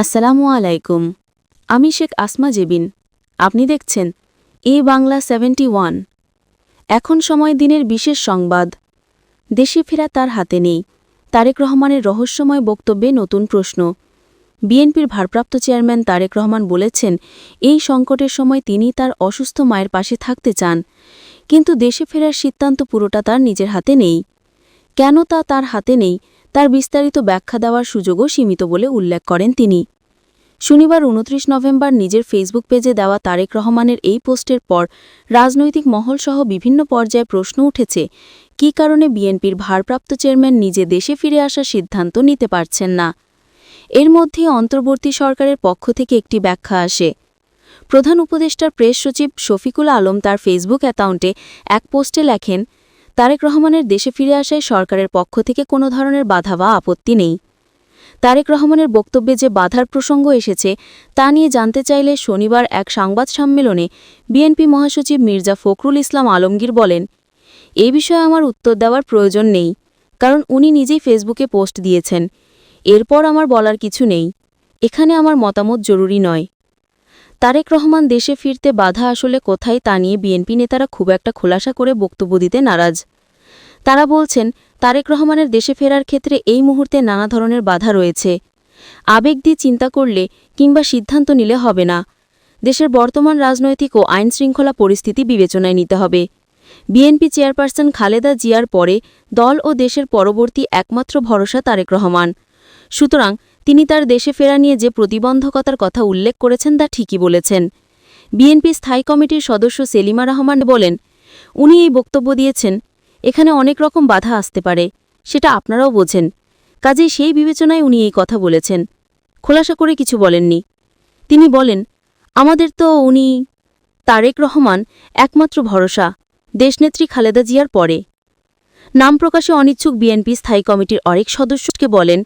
আসসালামু আলাইকুম। আমি শেখ আসমা জেবিন। আপনি দেখছেন এ বাংলা সেভেন্টি ওয়ান। এখন সময় দিনের বিশেষ সংবাদ। দেশে ফেরা তার হাতে নেই। তারেক রহমানের রহস্যময় বক্তব্যে নতুন প্রশ্ন। বিএনপির ভারপ্রাপ্ত চেয়ারম্যান তারেক রহমান বলেছেন, এই সংকটের সময় তিনি তার অসুস্থ মায়ের পাশে থাকতে চান। কিন্তু দেশে ফেরার সিদ্ধান্ত পুরোটা তার নিজের হাতে নেই। কেন তা তার হাতে নেই? তার বিস্তারিত ব্যাখ্যা দেওয়ার সুযোগও সীমিত বলে উল্লেখ করেন তিনি। শনিবার উনত্রিশ নভেম্বর নিজের ফেসবুক পেজে দেওয়া তারেক রহমানের এই পোস্টের পর রাজনৈতিক মহলসহ বিভিন্ন পর্যায়ে প্রশ্ন উঠেছে, কী কারণে বিএনপির ভারপ্রাপ্ত চেয়ারম্যান নিজে দেশে ফিরে আসার সিদ্ধান্ত নিতে পারছেন না? এর মধ্যে অন্তর্বর্তী সরকারের পক্ষ থেকে একটি ব্যাখ্যা আসে। প্রধান উপদেষ্টার প্রেস সচিব শফিকুল আলম তার ফেসবুক অ্যাকাউন্টে এক পোস্টে লেখেন তারেক রহমানের দেশে ফিরে আসায় সরকারের পক্ষ থেকে কোনো ধরনের বাধা বা আপত্তি নেই। তারেক রহমানের বক্তব্যে যে বাধার প্রসঙ্গ এসেছে, তা নিয়ে জানতে চাইলে শনিবার এক সংবাদ সম্মেলনে বিএনপি মহাসচিব মির্জা ফখরুল ইসলাম আলমগীর বলেন, এ বিষয়ে আমার উত্তর দেওয়ার প্রয়োজন নেই, কারণ উনি নিজেই ফেসবুকে পোস্ট দিয়েছেন। এরপর আমার বলার কিছু নেই। এখানে আমার মতামত জরুরি নয়। তারেক রহমান দেশে ফিরতে বাধা আসলে কোথায় তা নিয়ে বিএনপি নেতারা খুব একটা খোলাসা করে বক্তব্য দিতে নারাজ। তারা বলছেন, তারেক রহমানের দেশে ফেরার ক্ষেত্রে এই মুহূর্তে নানা ধরনের বাধা রয়েছে। আবেগ দিয়ে চিন্তা করলে কিংবা সিদ্ধান্ত নিলে হবে না। দেশের বর্তমান রাজনৈতিক ও আইন শৃঙ্খলা পরিস্থিতি বিবেচনায় নিতে হবে। বিএনপি চেয়ারপারসন খালেদা জিয়ার পরে দল ও দেশের পরবর্তী একমাত্র ভরসা তারেক রহমান। সুতরাং তিনি তার দেশে ফেরা নিয়ে যে প্রতিবন্ধকতার কথা উল্লেখ করেছেন তা ঠিকই বলেছেন। বিএনপি স্থায়ী কমিটির সদস্য সেলিমা রহমান বলেন, উনি এই বক্তব্য দিয়েছেন, এখানে অনেক রকম বাধা আসতে পারে, সেটা আপনারাও বোঝেন। কাজেই সেই বিবেচনায় উনি এই কথা বলেছেন। খোলাসা করে কিছু বলেননি। তিনি বলেন, আমাদের তো উনি তারেক রহমান একমাত্র ভরসা, দেশনেত্রী খালেদা জিয়ার পরে। নাম প্রকাশে অনিচ্ছুক বিএনপি স্থায়ী কমিটির অনেক সদস্যকে বলেন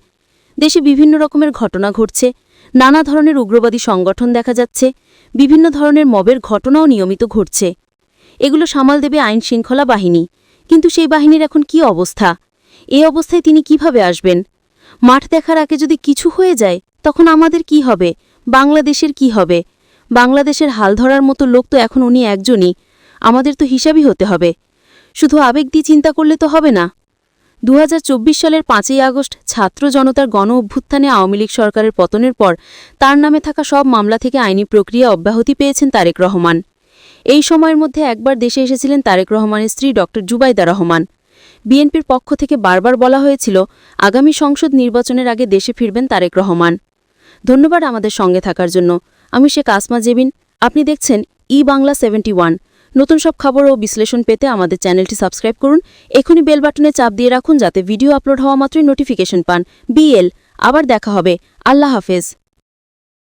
দেশে বিভিন্ন রকমের ঘটনা ঘটছে, নানা ধরনের উগ্রবাদী সংগঠন দেখা যাচ্ছে, বিভিন্ন ধরনের মবের ঘটনাও নিয়মিত ঘটছে। এগুলো সামাল দেবে আইন শৃঙ্খলা বাহিনী। কিন্তু সেই বাহিনীর এখন কি অবস্থা? এই অবস্থায় তিনি কীভাবে আসবেন? মাঠ দেখার আগে যদি কিছু হয়ে যায়, তখন আমাদের কি হবে? বাংলাদেশের কি হবে? বাংলাদেশের হাল ধরার মতো লোক তো এখন উনি একজনই। আমাদের তো হিসাবই হতে হবে। শুধু আবেগ দিয়ে চিন্তা করলে তো হবে না। দু হাজার চব্বিশ সালের পাঁচই আগস্ট ছাত্র জনতার গণ অভ্যুত্থানে আওয়ামী লীগ সরকারের পতনের পর তার নামে থাকা সব মামলা থেকে আইনি প্রক্রিয়া অব্যাহতি পেয়েছেন তারেক রহমান। এই সময়ের মধ্যে একবার দেশে এসেছিলেন তারেক রহমানের স্ত্রী ড জুবাইদা রহমান। বিএনপির পক্ষ থেকে বারবার বলা হয়েছিল, আগামী সংসদ নির্বাচনের আগে দেশে ফিরবেন তারেক রহমান। ধন্যবাদ আমাদের সঙ্গে থাকার জন্য। আমি শেখ আসমা জেবিন, আপনি দেখছেন ই বাংলা সেভেন্টি নতুন সব খবর ও বিশ্লেষণ পেতে আমাদের চ্যানেলটি সাবস্ক্রাইব করুন। এখনই বেল বাটনে চাপ দিয়ে রাখুন যাতে ভিডিও আপলোড হওয়া মাত্রই নোটিফিকেশন পান। বিএল, আবার দেখা হবে। আল্লাহ হাফেজ।